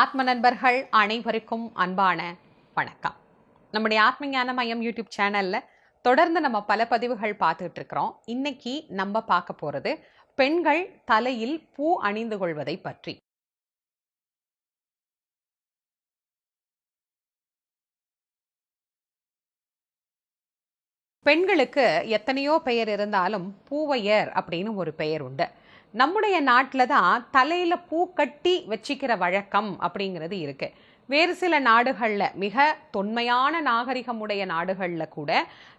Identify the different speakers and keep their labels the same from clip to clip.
Speaker 1: ஆத்ம நண்பர்கள் அனைவருக்கும் அன்பான வணக்கம். நம்முடைய ஆத்ம ஞான மையம் யூடியூப் சேனல்ல தொடர்ந்து நம்ம பல பதிவுகள் பார்த்துட்டு இருக்கிறோம். இன்னைக்கு நம்ம பார்க்க போறது பெண்கள் தலையில் பூ அணிந்து கொள்வதை பற்றி. பெண்களுக்கு எத்தனையோ பெயர் இருந்தாலும் பூவையர் அப்படின்னு ஒரு பெயர் உண்டு. நம்முடைய நாட்டில் தான் தலையில் பூ கட்டி வச்சிக்கிற வழக்கம் அப்படிங்கிறது இருக்கு. வேறு சில நாடுகளில் மிக தொன்மையான நாகரிகமுடைய நாடுகளில் கூட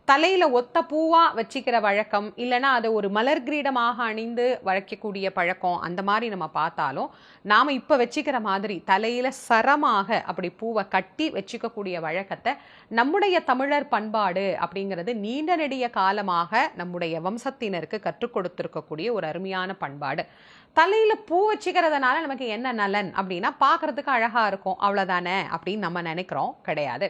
Speaker 1: தலையில் ஒத்த பூவாக வச்சிக்கிற வழக்கம் இல்லைன்னா அதை ஒரு மலர் கிரீடமாக அணிந்து வளைக்கக்கூடிய பழக்கம் அந்த மாதிரி நம்ம பார்த்தாலும் நாம் இப்போ வச்சிக்கிற மாதிரி தலையில் சரமாக அப்படி பூவை கட்டி வச்சிக்கக்கூடிய வழக்கத்தை நம்முடைய தமிழர் பண்பாடு அப்படிங்கிறது நீண்ட நெடிய காலமாக நம்முடைய வம்சத்தினருக்கு கற்றுக் கொடுத்துருக்கக்கூடிய ஒரு அருமையான பண்பாடு. தலையில் பூ வச்சுக்கிறதுனால நமக்கு என்ன நலன் அப்படின்னா பார்க்கறதுக்கு அழகாக இருக்கும் அவ்வளோதானே அப்படின்னு நம்ம நினைக்கிறோம் கிடையாது.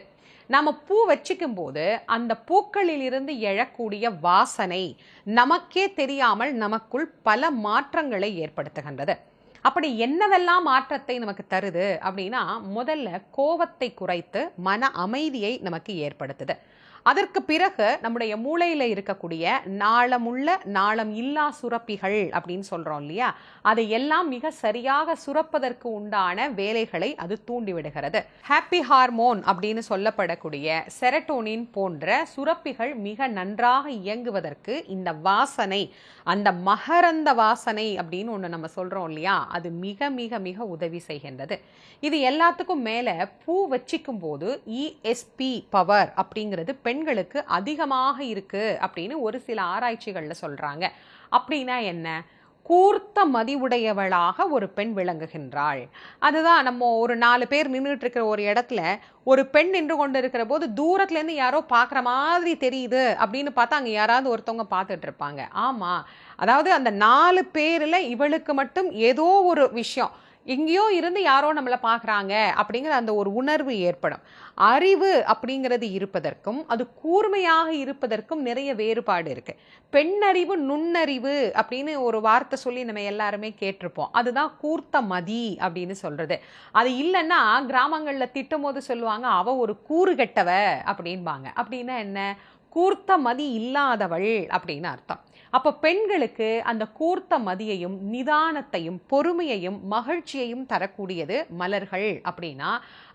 Speaker 1: நம்ம பூ வச்சுக்கும் போது அந்த பூக்கள் இருந்து எழக்கூடிய வாசனை நமக்கே தெரியாமல் நமக்குள் பல மாற்றங்களை ஏற்படுத்துகின்றது. அப்படி என்னவெல்லாம் மாற்றத்தை நமக்கு தருது அப்படின்னா முதல்ல கோபத்தை குறைத்து மன அமைதியை நமக்கு ஏற்படுத்துது. அதற்கு பிறகு நம்முடைய மூளையில் இருக்கக்கூடிய நாளமுள்ள நாளம் இல்லா சுரப்பிகள் அப்படின்னு சொல்கிறோம் இல்லையா? அதை எல்லாம் மிக சரியாக சுரப்பதற்கு உண்டான வேலைகளை அது தூண்டிவிடுகிறது ஹாப்பி ஹார்மோன் அப்படின்னு சொல்லப்படக்கூடிய செரட்டோனின் போன்ற சுரப்பிகள் மிக நன்றாக இயங்குவதற்கு இந்த வாசனை அந்த மகரந்த வாசனை அப்படின்னு ஒன்று நம்ம சொல்கிறோம் இல்லையா? அது மிக மிக மிக உதவி செய்கின்றது. இது எல்லாத்துக்கும் மேலே பூ வச்சிக்கும் போது இஎஸ்பி பவர் அப்படிங்கிறது பெண் பெண்களுக்கு அதிகமாக இருக்கு அப்படின்னு ஒரு சில ஆராய்ச்சிகளில் சொல்றாங்க. அப்படின்னா என்ன? கூர்த்த மதிவுடையவளாக ஒரு பெண் விளங்குகின்றாள். அதுதான் நம்ம ஒரு நாலு பேர் நின்றுட்டு இருக்கிற ஒரு இடத்துல ஒரு பெண் நின்று கொண்டு இருக்கிற போது தூரத்துலேருந்து யாரோ பார்க்குற மாதிரி தெரியுது அப்படின்னு பார்த்தா அங்கே யாராவது ஒருத்தவங்க பார்த்துட்டு இருப்பாங்க. ஆமாம் அதாவது அந்த நாலு பேரில் இவளுக்கு மட்டும் ஏதோ ஒரு விஷயம். எங்கேயோ இருந்து யாரோ நம்மளை பார்க்குறாங்க அப்படிங்கிற அந்த ஒரு உணர்வு ஏற்படும். அறிவு அப்படிங்கிறது இருப்பதற்கும் அது கூர்மையாக இருப்பதற்கும் நிறைய வேறுபாடு இருக்குது பெண்ணறிவு நுண்ணறிவு அப்படின்னு ஒரு வார்த்தை சொல்லி நம்ம எல்லாருமே கேட்டிருப்போம். அதுதான் கூர்த்த மதி அப்படின்னு சொல்கிறது அது இல்லைன்னா கிராமங்களில் திட்டும் போது சொல்லுவாங்க அவ ஒரு கூறு கெட்டவ அப்படின்பாங்க. அப்படின்னா என்ன? கூர்த்த மதி இல்லாதவள் அப்படின்னு அர்த்தம். அப்போ பெண்களுக்கு அந்த கூர்த்த மதியையும் நிதானத்தையும் பொறுமையையும் மகிழ்ச்சியையும் தரக்கூடியது மலர்கள் அப்படின்னா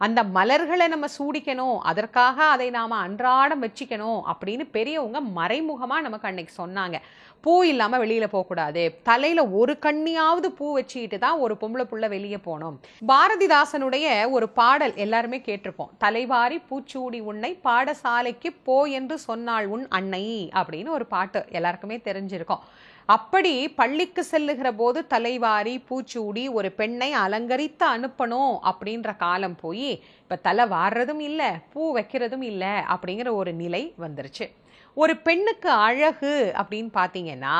Speaker 1: அந்த மலர்களை நம்ம சூடிக்கணும் அதற்காக அதை நாம் அன்றாடம் வச்சுக்கணும் அப்படின்னு பெரியவங்க மறைமுகமாக நமக்கு அன்னைக்கு சொன்னாங்க. பூ இல்லாமல் வெளியில் போகக்கூடாது. தலையில் ஒரு கண்ணியாவது பூ வச்சுக்கிட்டு தான் ஒரு பொம்பளை புள்ள வெளியே போனோம் பாரதிதாசனுடைய ஒரு பாடல் எல்லாருமே கேட்டிருப்போம். தலைவாரி பூச்சூடி உன்னை பாடசாலைக்கு போ என்று சொன்ன சொன்னாள் உன் அன்னை அப்படின்னு ஒரு பாட்டு எல்லாருக்குமே தெரிஞ்சிருக்கும். அப்படி பள்ளிக்கு செல்லுகிற போது தலைவாரி பூச்சூடி ஒரு பெண்ணை அலங்கரித்து அனுப்பணும் அப்படின்ற காலம் போய் இப்போ தலை வாடுறதும் இல்லை பூ வைக்கிறதும் இல்லை அப்படிங்கிற ஒரு நிலை வந்துருச்சு. ஒரு பெண்ணுக்கு அழகு அப்படின்னு பார்த்தீங்கன்னா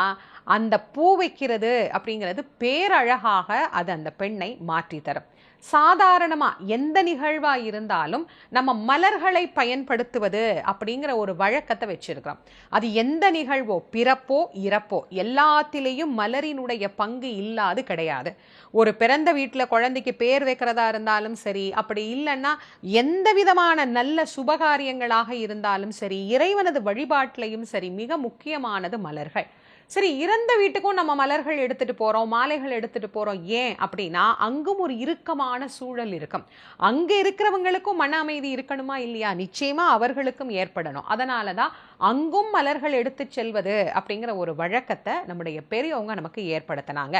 Speaker 1: அந்த பூ வைக்கிறது அப்படிங்கிறது பேரழகாக அது அந்த பெண்ணை மாற்றி தரும் சாதாரணமாக எந்த நிகழ்வாக இருந்தாலும் நம்ம மலர்களை பயன்படுத்துவது அப்படிங்கிற ஒரு வழக்கத்தை வச்சிருக்கிறோம். அது எந்த நிகழ்வோ பிறப்போ இறப்போ எல்லாத்திலேயும் மலரினுடைய பங்கு இல்லாது கிடையாது. ஒரு பிறந்த வீட்டில் குழந்தைக்கு பேர் வைக்கிறதா இருந்தாலும் சரி அப்படி இல்லைன்னா எந்த விதமான நல்ல சுபகாரியங்களாக இருந்தாலும் சரி இறைவனது வழிபாட்டிலையும் சரி மிக முக்கியமானது மலர்கள். சரி இறந்த வீட்டுக்கும் நம்ம மலர்கள் எடுத்துட்டு போறோம் மாலைகள் எடுத்துட்டு போறோம். ஏன் அப்படின்னா அங்கும் ஒரு இறுக்கமான சூழல் இருக்கும். அங்க இருக்கிறவங்களுக்கும் மன அமைதி இருக்கணுமா இல்லையா? நிச்சயமா அவர்களுக்கும் ஏற்படணும். அதனால தான் அங்கும் மலர்கள் எடுத்து செல்வது அப்படிங்கிற ஒரு வழக்கத்தை நம்முடைய பெரியவங்க நமக்கு ஏற்படுத்தினாங்க.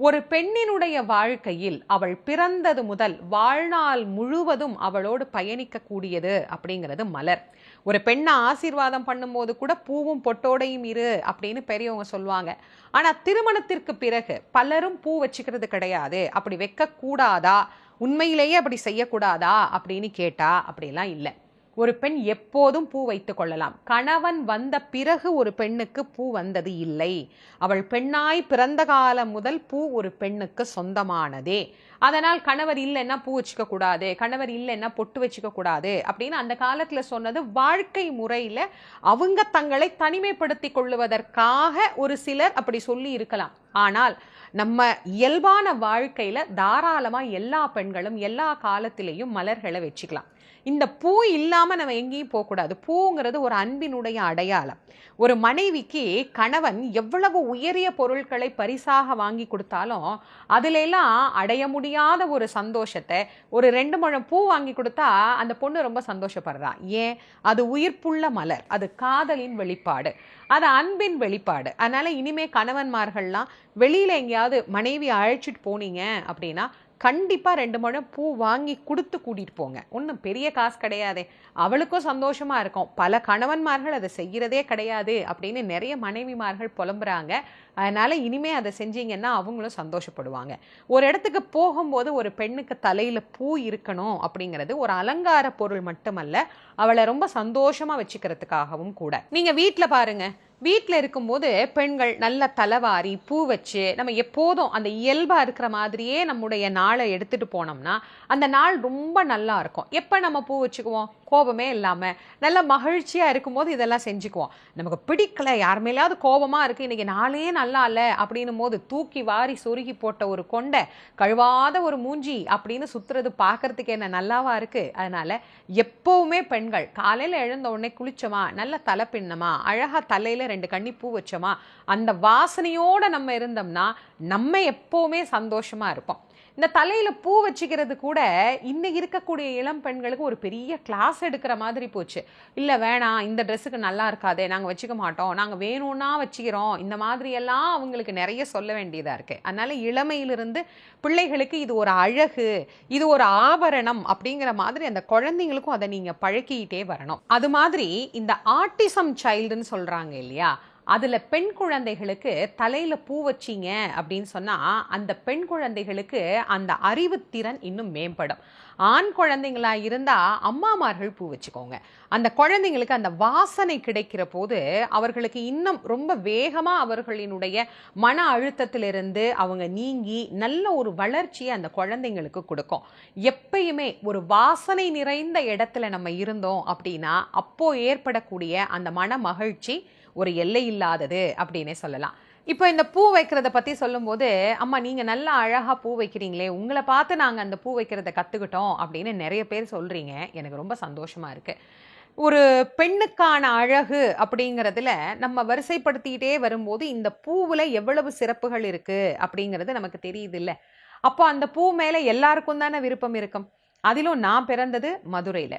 Speaker 1: ஒரு பெண்ணினுடைய வாழ்க்கையில் அவள் பிறந்தது முதல் வாழ்நாள் முழுவதும் அவளோடு பயணிக்கக்கூடியது அப்படிங்கிறது மலர். ஒரு பெண்ணை ஆசீர்வாதம் பண்ணும்போது கூட பூவும் பொட்டோடையும் இரு அப்படின்னு பெரியவங்க சொல்லுவாங்க. ஆனால் திருமணத்திற்கு பிறகு பலரும் பூ வச்சுக்கிறது கிடையாது. அப்படி வைக்கக்கூடாதா? உண்மையிலேயே அப்படி செய்யக்கூடாதா? அப்படின்னு கேட்டா அப்படிலாம் இல்லை. ஒரு பெண் எப்போதும் பூ வைத்து கொள்ளலாம். கணவன் வந்த பிறகு ஒரு பெண்ணுக்கு பூ வந்தது இல்லை. அவள் பெண்ணாய் பிறந்த காலம் முதல் பூ ஒரு பெண்ணுக்கு சொந்தமானதே. அதனால் கணவர் இல்லைன்னா பூ வச்சுக்க கூடாது கணவர் இல்லைன்னா பொட்டு வச்சுக்க கூடாது அப்படின்னு அந்த காலத்தில் சொன்னது வாழ்க்கை முறையில் அவங்க தங்களை தனிமைப்படுத்தி கொள்ளுவதற்காக ஒரு சிலர் அப்படி சொல்லி இருக்கலாம். ஆனால் நம்ம இயல்பான வாழ்க்கையில தாராளமாக எல்லா பெண்களும் எல்லா காலத்திலையும் மலர்களை வச்சுக்கலாம். இந்த பூ இல்லாமல் நம்ம எங்கேயும் போகக்கூடாது. பூங்கிறது ஒரு அன்பினுடைய அடையாளம். ஒரு மனைவிக்கு கணவன் எவ்வளவு உயரிய பொருட்களை பரிசாக வாங்கி கொடுத்தாலும் அதிலெல்லாம் அடைய முடியாத ஒரு சந்தோஷத்தை ஒரு ரெண்டு முழம் பூ வாங்கி கொடுத்தா அந்த பொண்ணு ரொம்ப சந்தோஷப்படுறா. ஏன்? அது உயிர்ப்புள்ள மலர். அது காதலின் வெளிப்பாடு. அது அன்பின் வெளிப்பாடு. அதனால் இனிமே கணவன்மார்கள்லாம் வெளியில் எங்கேயாவது மனைவி அழைச்சிட்டு போனீங்க அப்படின்னா கண்டிப்பாக ரெண்டு முழம் பூ வாங்கி கொடுத்து கூட்டிட்டு போங்க. ஒன்றும் பெரிய காசு கிடையாதே. அவளுக்கும் சந்தோஷமாக இருக்கும். பல கணவன்மார்கள் அதை செய்கிறதே கிடையாது அப்படின்னு நிறைய மனைவிமார்கள் புலம்புறாங்க. அதனால் இனிமேல் அதை செஞ்சீங்கன்னா அவங்களும் சந்தோஷப்படுவாங்க. ஒரு இடத்துக்கு போகும்போது ஒரு பெண்ணுக்கு தலையில் பூ இருக்கணும் அப்படிங்கிறது ஒரு அலங்கார பொருள் மட்டுமல்ல அவளை ரொம்ப சந்தோஷமாக வச்சுக்கிறதுக்காகவும் கூட. நீங்கள் வீட்டில் பாருங்கள் வீட்டில் இருக்கும்போது பெண்கள் நல்ல தலைவாரி பூ வச்சு நம்ம எப்போதும் அந்த இயல்பாக இருக்கிற மாதிரியே நம்முடைய நாளை எடுத்துகிட்டு போனோம்னா அந்த நாள் ரொம்ப நல்லா இருக்கும். எப்போ நம்ம பூ வச்சுக்குவோம்? கோபமே இல்லாமல் நல்ல மகிழ்ச்சியாக இருக்கும்போது இதெல்லாம் செஞ்சுக்குவோம். நமக்கு பிடிக்கல. யார் மேலேயாவது கோபமாக இருக்குது இன்றைக்கி நாளே நல்லா இல்லை அப்படின்னும் போது தூக்கி வாரி சொருகி போட்ட ஒரு கொண்டை கழுவாத ஒரு மூஞ்சி அப்படின்னு சுத்துறது பார்க்கறதுக்கு என்ன நல்லாவாக இருக்குது அதனால் எப்போவுமே பெண்கள் காலையில் எழுந்த உடனே குளிச்சோமா? நல்ல தலை பின்னமா? தலையில் தலையில ரெண்டு கண்ணி பூ வச்சோமா அந்த வாசனையோட நம்ம இருந்தோம்னா நம்ம எப்பவுமே சந்தோஷமா இருப்போம். இந்த தலையில் பூ வச்சுக்கிறது கூட இன்னும் இருக்கக்கூடிய இளம் பெண்களுக்கு ஒரு பெரிய கிளாஸ் எடுக்கிற மாதிரி போச்சு. இல்லை வேணாம் இந்த ட்ரெஸ்ஸுக்கு நல்லா இருக்காதே நாங்கள் வச்சுக்க மாட்டோம். நாங்கள் வேணும்னா வச்சுக்கிறோம். இந்த மாதிரியெல்லாம் அவங்களுக்கு நிறைய சொல்ல வேண்டியதாக இருக்கு. அதனால இளமையிலிருந்து பிள்ளைகளுக்கு இது ஒரு அழகு இது ஒரு ஆபரணம் அப்படிங்கிற மாதிரி அந்த குழந்தைங்களுக்கும் அதை நீங்கள் பழக்கிக்கிட்டே வரணும். அது மாதிரி இந்த ஆட்டிசம் சைல்டுன்னு சொல்கிறாங்க இல்லையா? அதில் பெண் குழந்தைகளுக்கு தலையில் பூ வச்சீங்க அப்படின்னு சொன்னால் அந்த பெண் குழந்தைகளுக்கு அந்த அறிவுத்திறன் இன்னும் மேம்படும். ஆண் குழந்தைங்களா இருந்தால் அம்மாமார்கள் பூ வச்சுக்கோங்க. அந்த குழந்தைங்களுக்கு அந்த வாசனை கிடைக்கிற போது அவர்களுக்கு இன்னும் ரொம்ப வேகமாக அவர்களினுடைய மன அழுத்தத்திலிருந்து அவங்க நீங்கி நல்ல ஒரு வளர்ச்சியை அந்த குழந்தைங்களுக்கு கொடுக்கும். எப்பயுமே ஒரு வாசனை நிறைந்த இடத்துல நம்ம இருந்தோம் அப்படின்னா அப்போது ஏற்படக்கூடிய அந்த மன மகிழ்ச்சி ஒரு எல்லை இல்லாதது அப்படின்னே சொல்லலாம். இப்போ இந்த பூ வைக்கிறத பற்றி சொல்லும்போது அம்மா நீங்கள் நல்லா அழகாக பூ வைக்கிறீங்களே உங்களை பார்த்து நாங்கள் அந்த பூ வைக்கிறத கற்றுக்கிட்டோம் அப்படின்னு நிறைய பேர் சொல்கிறீங்க எனக்கு ரொம்ப சந்தோஷமாக இருக்குது ஒரு பெண்ணுக்கான அழகு அப்படிங்கிறதுல நம்ம வரிசைப்படுத்திக்கிட்டே வரும்போது இந்த பூவில் எவ்வளவு சிறப்புகள் இருக்குது அப்படிங்கிறது நமக்கு தெரியுது இல்லை அப்போ அந்த பூ மேலே எல்லாருக்கும் தானே விருப்பம் இருக்கும். அதிலும் நான் பிறந்தது மதுரையில்.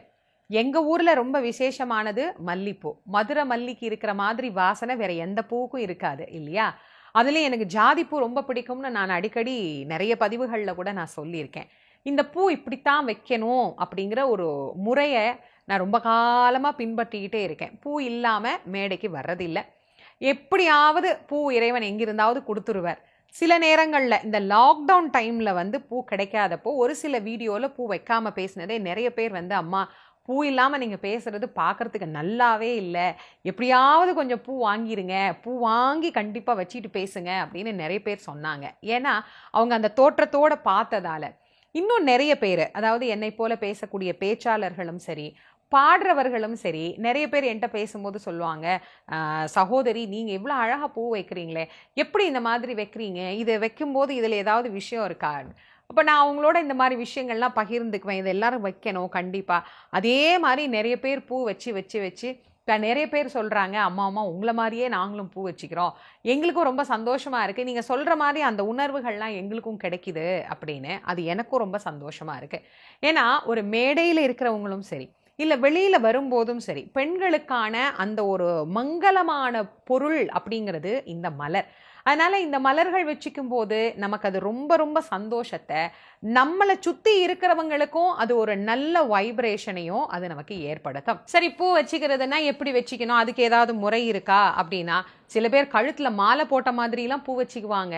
Speaker 1: எங்கள் ஊரில் ரொம்ப விசேஷமானது மல்லிப்பூ. மதுரை மல்லிக்கு இருக்கிற மாதிரி வாசனை வேறு எந்த பூவுக்கும் இருக்காது இல்லையா? அதுலேயும் எனக்கு ஜாதிப்பூ ரொம்ப பிடிக்கும்னு நான் அடிக்கடி நிறைய பதிவுகளில் கூட நான் சொல்லியிருக்கேன். இந்த பூ இப்படித்தான் வைக்கணும் அப்படிங்கிற ஒரு முறையை நான் ரொம்ப காலமாக பின்பற்றிக்கிட்டே இருக்கேன். பூ இல்லாமல் மேடைக்கு வர்றதில்லை. எப்படியாவது பூ இறைவன் எங்கிருந்தாவது கொடுத்துருவார். சில நேரங்களில் இந்த லாக்டவுன் டைமில் வந்து பூ கிடைக்காதப்போ ஒரு சில வீடியோவில் பூ வைக்காமல் பேசினதே நிறைய பேர் வந்து அம்மா பூ இல்லாமல் நீங்கள் பேசுறது பார்க்கறதுக்கு நல்லாவே இல்லை. எப்படியாவது கொஞ்சம் பூ வாங்கிருங்க. பூ வாங்கி கண்டிப்பாக வச்சுட்டு பேசுங்க அப்படின்னு நிறைய பேர் சொன்னாங்க. ஏன்னா அவங்க அந்த தோற்றத்தோட பார்த்ததால. இன்னும் நிறைய பேர் அதாவது என்னை போல பேசக்கூடிய பேச்சாளர்களும் சரி பாடுறவர்களும் சரி நிறைய பேர் என்கிட்ட பேசும்போது சொல்லுவாங்க சகோதரி நீங்கள் இவ்வளோ அழகாக பூ வைக்கிறீங்களே எப்படி இந்த மாதிரி வைக்கிறீங்க? இதை வைக்கும்போது இதில் ஏதாவது விஷயம் இருக்கா? அப்போ நான் அவங்களோட இந்த மாதிரி விஷயங்கள்லாம் பகிர்ந்துக்குவேன். இது எல்லாரும் வைக்கணும் கண்டிப்பாக அதே மாதிரி நிறைய பேர் பூ வச்சு வச்சு வச்சு இப்போ நிறைய பேர் சொல்கிறாங்க அம்மா அம்மா உங்களை மாதிரியே நாங்களும் பூ வச்சுக்கிறோம். எங்களுக்கும் ரொம்ப சந்தோஷமாக இருக்குது நீங்கள் சொல்கிற மாதிரி அந்த உணர்வுகள்லாம் எங்களுக்கும் கிடைக்குது அப்படின்னு. அது எனக்கும் ரொம்ப சந்தோஷமாக இருக்குது ஏன்னா ஒரு மேடையில் இருக்கிறவங்களும் சரி இல்லை வெளியில் வரும்போதும் சரி பெண்களுக்கான அந்த ஒரு மங்களமான பொருள் அப்படிங்கிறது இந்த மலர். அதனால இந்த மலர்கள் வச்சுக்கும் போது நமக்கு அது ரொம்ப ரொம்ப சந்தோஷத்தை நம்மளை சுற்றி இருக்கிறவங்களுக்கும் அது ஒரு நல்ல வைப்ரேஷனையும் அது நமக்கு ஏற்படுத்தும். சரி பூ வச்சுக்கிறதுனா எப்படி வச்சுக்கணும்? அதுக்கு ஏதாவது முறை இருக்கா? அப்படின்னா சில பேர் கழுத்தில் மாலை போட்ட மாதிரிலாம் பூ வச்சுக்குவாங்க.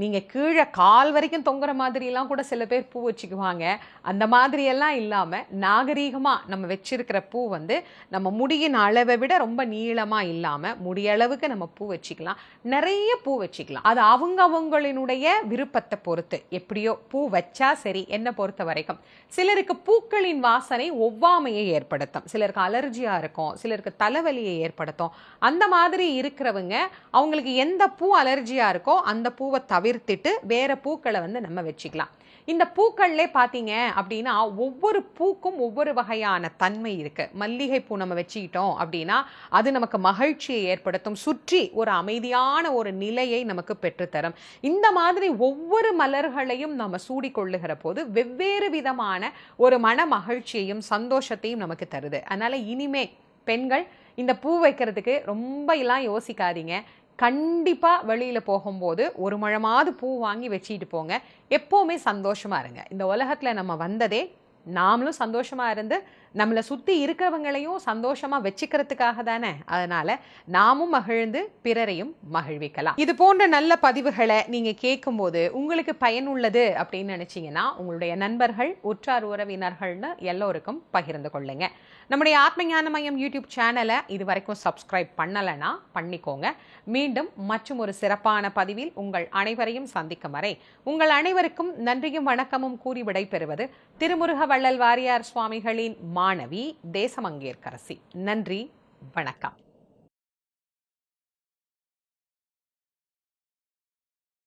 Speaker 1: நீங்கள் கீழே கால் வரைக்கும் தொங்குற மாதிரிலாம் கூட சில பேர் பூ வச்சுக்குவாங்க. அந்த மாதிரியெல்லாம் இல்லாமல் நாகரீகமாக நம்ம வச்சிருக்கிற பூ வந்து நம்ம முடியின் அளவை விட ரொம்ப நீளமாக இல்லாமல் முடியளவுக்கு நம்ம பூ வச்சுக்கலாம். நிறைய பூ வச்சுக்கலாம். அது அவங்க அவங்களினுடைய விருப்பத்தை பொறுத்து. எப்படியோ பூ வச்சா சரி என்ன பொறுத்த வரைக்கும். சிலருக்கு பூக்களின் வாசனை ஒவ்வாமையை ஏற்படுத்தும். சிலருக்கு அலர்ஜியாக இருக்கும். சிலருக்கு தலைவலியை ஏற்படுத்தும். அந்த மாதிரி இருக்கிறவங்க இருக்கிறவங்க அவங்களுக்கு எந்த பூ அலர்ஜியாக இருக்கோ அந்த பூவை தவிர்த்துட்டு வேற பூக்களை வந்து நம்ம வச்சுக்கலாம். இந்த பூக்கள்லே பார்த்தீங்க அப்படின்னா ஒவ்வொரு பூக்கும் ஒவ்வொரு வகையான தன்மை இருக்கு. மல்லிகை பூ நம்ம வச்சுக்கிட்டோம் அப்படின்னா அது நமக்கு மகிழ்ச்சியை ஏற்படுத்தும். சுற்றி ஒரு அமைதியான ஒரு நிலையை நமக்கு பெற்றுத்தரும். இந்த மாதிரி ஒவ்வொரு மலர்களையும் நம்ம சூடிக்கொள்ளுகிற போது வெவ்வேறு விதமான ஒரு மன மகிழ்ச்சியையும் சந்தோஷத்தையும் நமக்கு தருது. அதனால இனிமே பெண்கள் இந்த பூ வைக்கிறதுக்கு ரொம்ப எல்லாம் யோசிக்காதீங்க. கண்டிப்பாக வெளியில் போகும்போது ஒரு முழமாவது பூ வாங்கி வச்சுட்டு போங்க. எப்போவுமே சந்தோஷமாக இருங்க. இந்த உலகத்தில் நம்ம வந்ததே நாமளும் சந்தோஷமாக இருந்து நம்மளை சுற்றி இருக்கிறவங்களையும் சந்தோஷமாக வச்சுக்கிறதுக்காக தானே. அதனால் நாமும் மகிழ்ந்து பிறரையும் மகிழ்விக்கலாம். இது போன்ற நல்ல பதிவுகளை நீங்கள் கேட்கும்போது உங்களுக்கு பயனுள்ளது அப்படின்னு நினச்சிங்கன்னா உங்களுடைய நண்பர்கள் உற்றார் உறவினர்கள்னு எல்லோருக்கும் பகிர்ந்து கொள்ளுங்க. நம்முடைய ஆத்ம ஞான மையம் யூடியூப் சேனலை இது வரைக்கும் சப்ஸ்கிரைப் பண்ணலைன்னா பண்ணிக்கோங்க. மீண்டும் மற்றும் ஒரு சிறப்பான பதிவில் உங்கள் அனைவரையும் சந்திக்கும் வரை உங்கள் அனைவருக்கும் நன்றியும் வணக்கமும் கூறி விடைபெறுவது திருமுருக வள்ளல் வாரியார் சுவாமிகளின் மாணவி தேசமங்கேற்கரசி. நன்றி வணக்கம்.